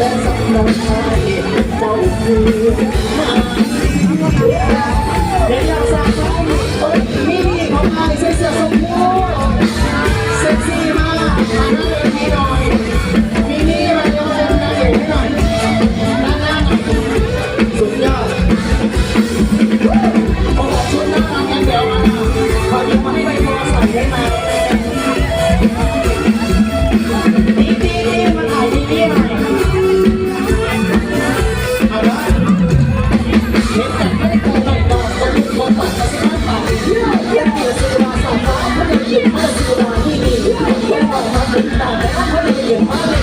แต่สำนองไทยเจ้าคือมาเดี๋ยังน้งเอ้ยนี่ของไทยใส่เสื้อสมมูกซี่มากมาหน้าเวม่มีเลยวมาเป็ากยิ่อยด้านน้าหน่อยสุดยอดโอ้โหชุดน่ารักงั้เดี๋ยวมาขยืมมาให้ใบบัวใส่ได้ ต่างแต่ก็านคนเดียนมากเลย